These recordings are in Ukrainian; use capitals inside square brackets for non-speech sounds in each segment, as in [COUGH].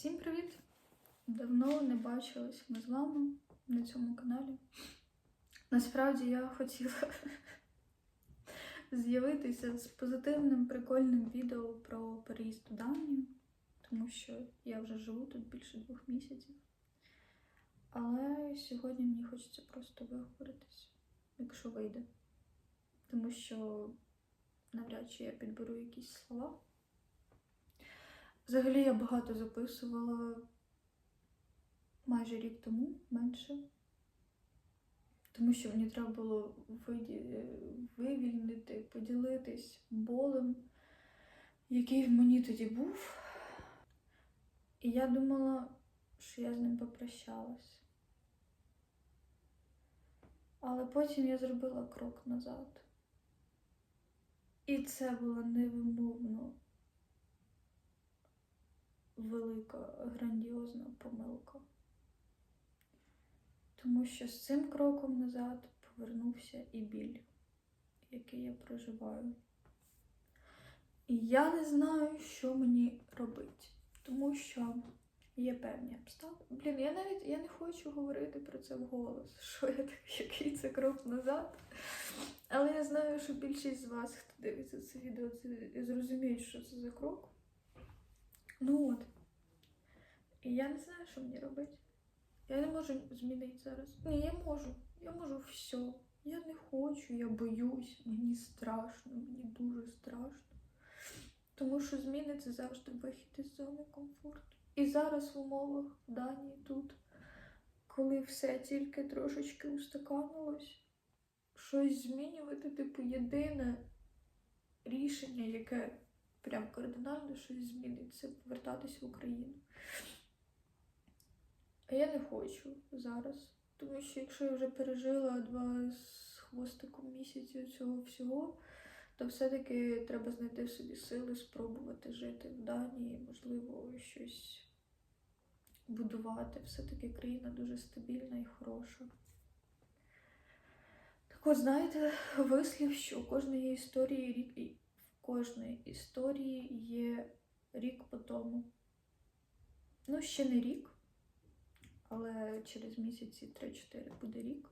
Всім привіт! Давно не бачились ми з вами на цьому каналі. Насправді я хотіла з'явитися з позитивним, прикольним відео про переїзд у Данію, тому що я вже живу тут більше двох місяців. Але сьогодні мені хочеться просто виговоритись, якщо вийде. Тому що навряд чи я підберу якісь слова. Взагалі я багато записувала майже рік тому, менше. Тому що мені треба було вивільнити, поділитись болем, який в мені тоді був. І я думала, що я з ним попрощалась. Але потім я зробила крок назад. І це була невимовно велика, грандіозна помилка. Тому що з цим кроком назад повернувся і біль, який я проживаю. І я не знаю, що мені робити, тому що є певні обставини. Блін, я навіть я не хочу говорити про це вголос, [LAUGHS] що я який це крок назад. Але я знаю, що більшість з вас, хто дивиться це відео, це зрозуміють, що це за крок. Ну от. І я не знаю, що мені робити. Я не можу змінити зараз. Ні, я можу. Я можу все. Я не хочу, я боюсь, мені страшно, мені дуже страшно. Тому що зміни це завжди вихід із зони комфорту. І зараз в умовах в Данії тут, коли все тільки трошечки устаканилось, щось змінювати, типу, єдине рішення, яке прям кардинально щось змінить, це повертатись в Україну. А я не хочу зараз. Тому що якщо я вже пережила два з хвостиком місяців цього всього, то все-таки треба знайти в собі сили, спробувати жити в Данії, можливо, щось будувати. Все-таки країна дуже стабільна і хороша. Так от, знаєте, вислів, що у кожної історії рік кожної історії є рік по тому. Ну, ще не рік але через місяці 3-4 буде рік.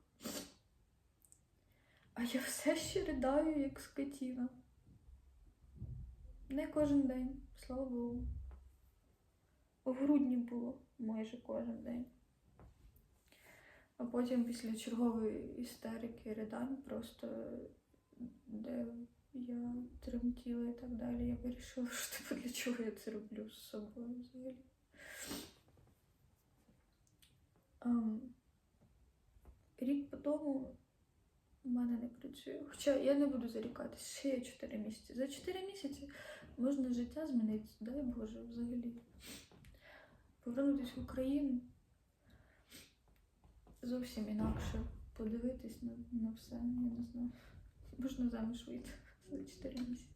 А я все ще ридаю, як скотіна. Не кожен день, слава Богу. В грудні було майже кожен день. А потім після чергової істерики ридань, просто де я тремтіла і так далі, я вирішила, [LAUGHS] що типу, для чого я це роблю з собою взагалі. Ем, рік по тому в мене не працює. Хоча я не буду зарікатись, ще є 4 місяці. За 4 місяці можна життя змінити, дай Боже, взагалі. Повернутися в Україну зовсім інакше подивитись на, на все, я не знаю. Можна заміж вийти за 4 місяці.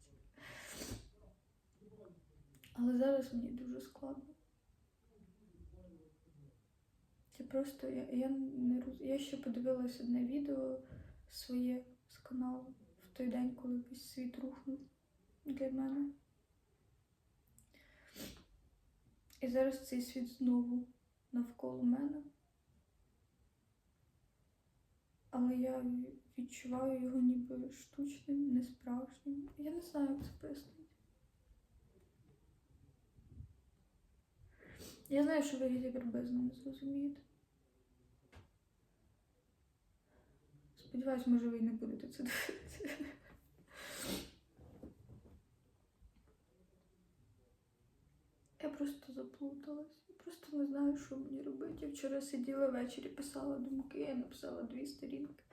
Але зараз мені дуже складно. Це просто я, я не роз... Я ще подивилась одне відео своє з каналу в той день, коли весь світ рухнув для мене. І зараз цей світ знову навколо мене. Але я відчуваю його ніби штучним, несправжнім. Я не знаю, як це пояснити. Я знаю, що ви її приблизно не зрозумієте. Сподіваюсь, може, ви не будете це дивитися. Я просто заплуталась. Я просто не знаю, що мені робити. Я вчора сиділа ввечері, писала думки, я написала дві сторінки.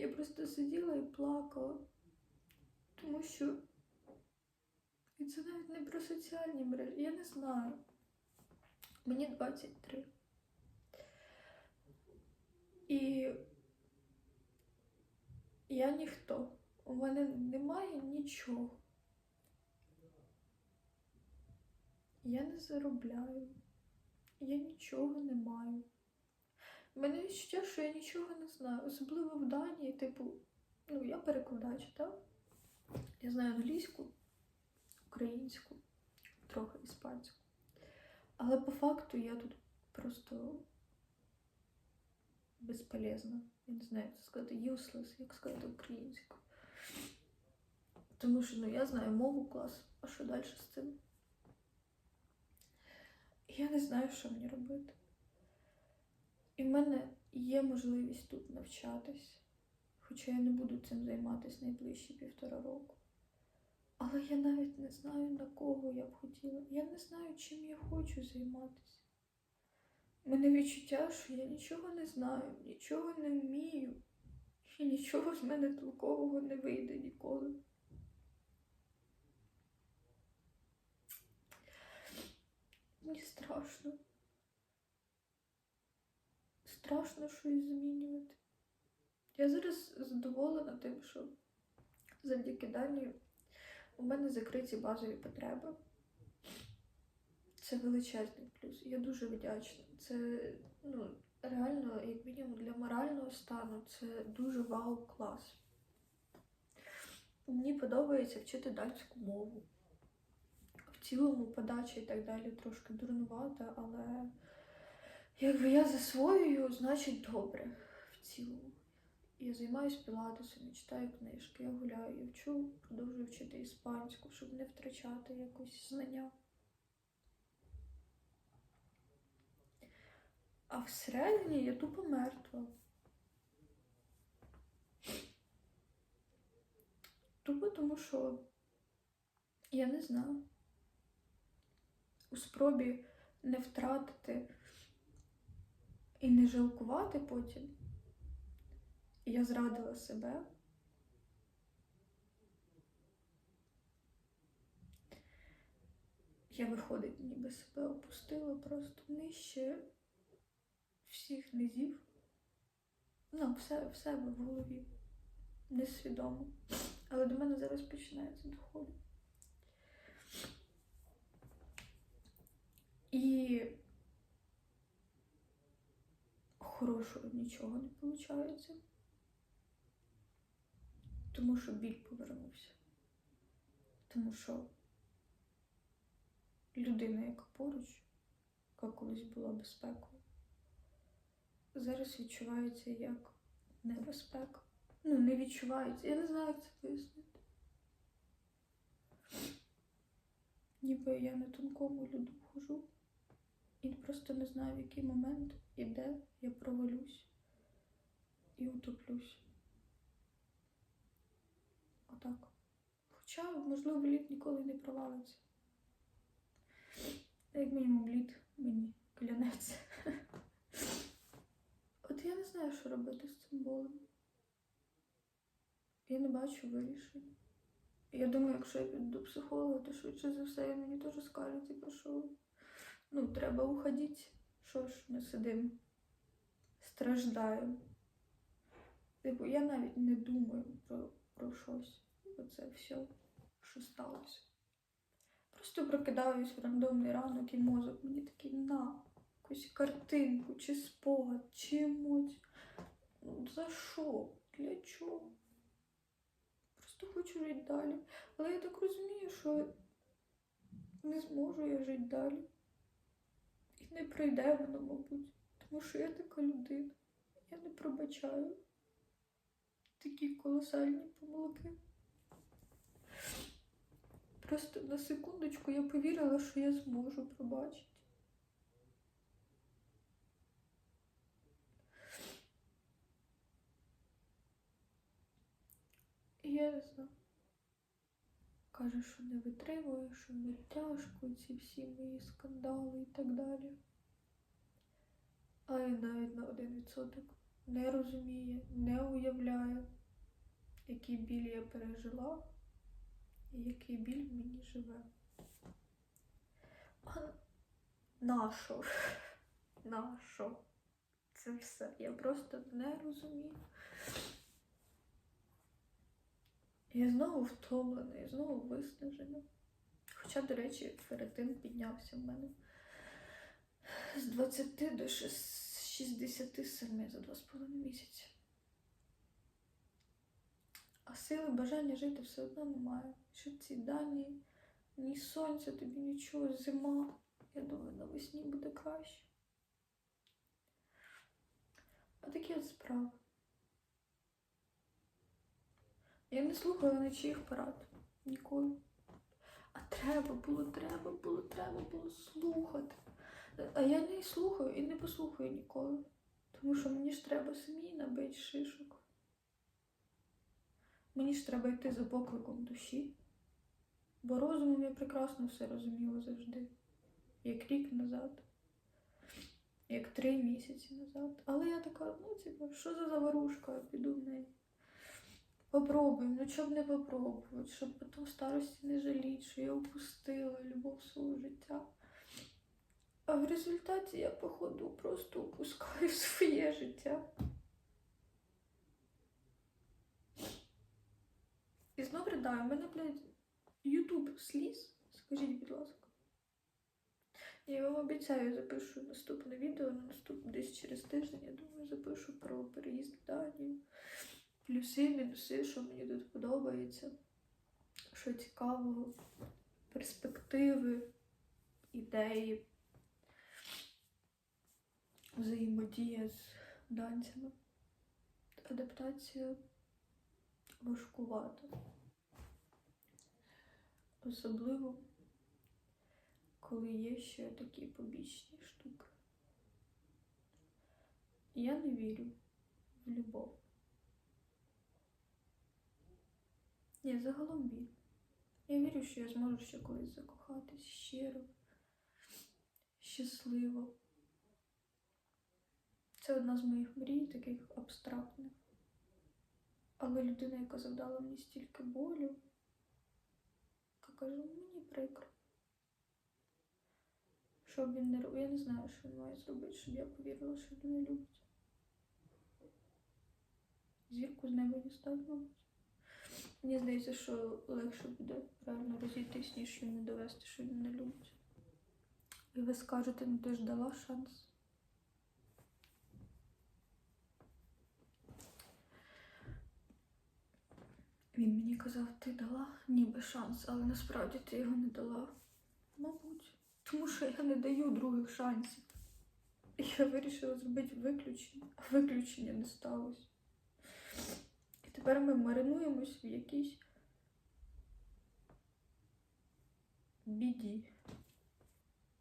Я просто сиділа і плакала. Тому що. І це навіть не про соціальні мережі. Я не знаю. Мені 23. І я ніхто. У мене немає нічого. Я не заробляю. Я нічого не маю. У мене відчуття, що я нічого не знаю. Особливо в Данії, типу, ну, я перекладач, так? Я знаю англійську, українську, трохи іспанську. Але по факту я тут просто безполезна. Я не знаю, як це сказати, useless, як сказати українською. Тому що ну, я знаю мову клас, а що далі з цим? Я не знаю, що мені робити. І в мене є можливість тут навчатись, хоча я не буду цим займатися найближчі півтора року. Але я навіть не знаю, на кого я б хотіла. Я не знаю, чим я хочу займатися. Мене відчуття, що я нічого не знаю, нічого не вмію, і нічого з мене толкового не вийде ніколи. Мені страшно. Страшно щось змінювати. Я зараз задоволена тим, що завдяки Дані у мене закриті базові потреби. Це величезний плюс. Я дуже вдячна. Це ну, реально, як мінімум, для морального стану це дуже вау клас. Мені подобається вчити датську мову. В цілому подача і так далі трошки дурнувата, але якби я засвоюю, значить добре в цілому. Я займаюся пілатесом, читаю книжки, я гуляю, я вчу, продовжую вчити іспанську, щоб не втрачати якось знання. А всередині я тупо мертва. Тупо тому, що я не знаю. У спробі не втратити і не жалкувати потім. Я зрадила себе. Я, виходить, ніби себе опустила просто нижче всіх низів. Ну, все в себе в голові. Несвідомо. Але до мене зараз починається доходити. І хорошого нічого не виходить. Тому що біль повернувся. Тому що людина, яка поруч, яка колись була безпекою, зараз відчувається як небезпека. Ну, не відчувається. Я не знаю, як це пояснити. Ніби я на тонкому льоду хожу і просто не знаю, в який момент і де я провалюсь і утоплюсь. Отак. Хоча, можливо, лід ніколи не провалиться. Як мінімум, лід мені клянеться. [LAUGHS] От я не знаю, що робити з цим болем. Я не бачу вирішення. Я думаю, якщо я піду до психолога, то швидше за все він мені теж скаже, типу, що ну, треба уходити. Що ж ми сидимо, страждаємо. Типу, я навіть не думаю про, про щось. Оце все, що сталося. Просто прокидаюсь в рандомний ранок і мозок мені такий на якусь картинку, чи спогад, чи емоцію. Ну, за що? Для чого? Просто хочу жити далі. Але я так розумію, що не зможу я жити далі. І не пройде воно, мабуть. Тому що я така людина. Я не пробачаю такі колосальні помилки. Просто на секундочку я повірила, що я зможу пробачити. І я не знаю. Каже, що не витримує, що мені тяжко, ці всі мої скандали і так далі. А я навіть на один відсоток не розуміє, не уявляє, який біль я пережила і який біль в мені живе. А нащо? [LAUGHS] Нащо? Це все. Я просто не розумію. Я знову втомлена, я знову виснажена. Хоча, до речі, феретин піднявся в мене з 20 до 67 за 2,5 місяці. А сили бажання жити все одно немає. Що ці дані, ні сонця, тобі нічого, зима. Я думаю, навесні буде краще. А такі от справи. Я не слухаю нічиїх порад. Ніколи. А треба було, треба було, треба було слухати. А я не слухаю і не послухаю ніколи. Тому що мені ж треба самі набити шишок. Мені ж треба йти за покликом душі. Бо розумом я прекрасно все розуміла завжди. Як рік назад, як три місяці назад. Але я така, ну, типу, що за заварушка, піду в неї. Попробую, ну щоб не попробувати, щоб потім старості не жаліти, що я упустила любов свого життя. А в результаті я, походу, просто упускаю [LAUGHS] своє життя. І знов ридаю, у мене, блядь, Ютуб сліз. Скажіть, будь ласка. Я вам обіцяю, запишу наступне відео на наступ десь через тиждень, я думаю, запишу про переїзд в Данію. Плюси, мінуси, що мені тут подобається, що цікавого, перспективи, ідеї, взаємодія з данцями. Адаптація важкувата. Особливо, коли є ще такі побічні штуки. Я не вірю в любов. Я загалом вірю. Я вірю, що я зможу ще колись закохатись щиро, щасливо. Це одна з моїх мрій, таких абстрактних. Але людина, яка завдала мені стільки болю, яка каже, мені прикро. Що він не робив, я не знаю, що він має зробити, щоб я повірила, що він мене любить. Зірку з неба дістати, мабуть. Мені здається, що легше буде реально розійтись, ніж йому довести, що він не любить. І ви скажете, ну ти ж дала шанс. Він мені казав, ти дала ніби шанс, але насправді ти його не дала. Мабуть, тому що я не даю других шансів. Я вирішила зробити виключення, а виключення не сталося. Тепер ми маринуємось в якійсь біді.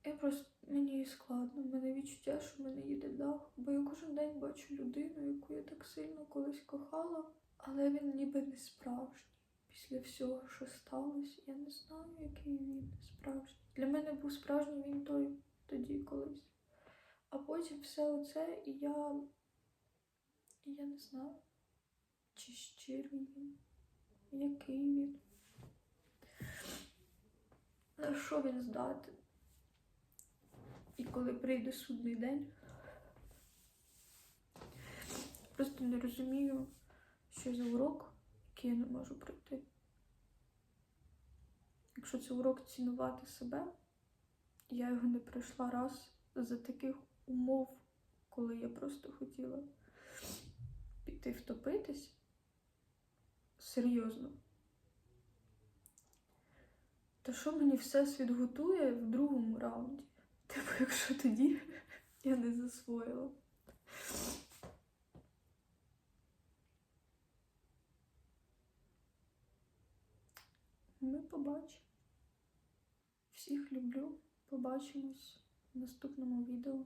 Я просто мені складно, в мене відчуття, що в мене їде дах, бо я кожен день бачу людину, яку я так сильно колись кохала, але він ніби не справжній. Після всього, що сталося, я не знаю, який він справжній. Для мене був справжній він той тоді колись. А потім все оце, і я. І я не знаю, чи щирий він, який він. На що він здатен? І коли прийде судний день, просто не розумію, що за урок, який я не можу пройти. Якщо це урок цінувати себе, я його не пройшла раз за таких умов, коли я просто хотіла піти втопитись. Серйозно. То що мені всесвіт готує в другому раунді? Типу, якщо тоді [LAUGHS] я не засвоїла. Ми побачимо. Всіх люблю. Побачимось в наступному відео.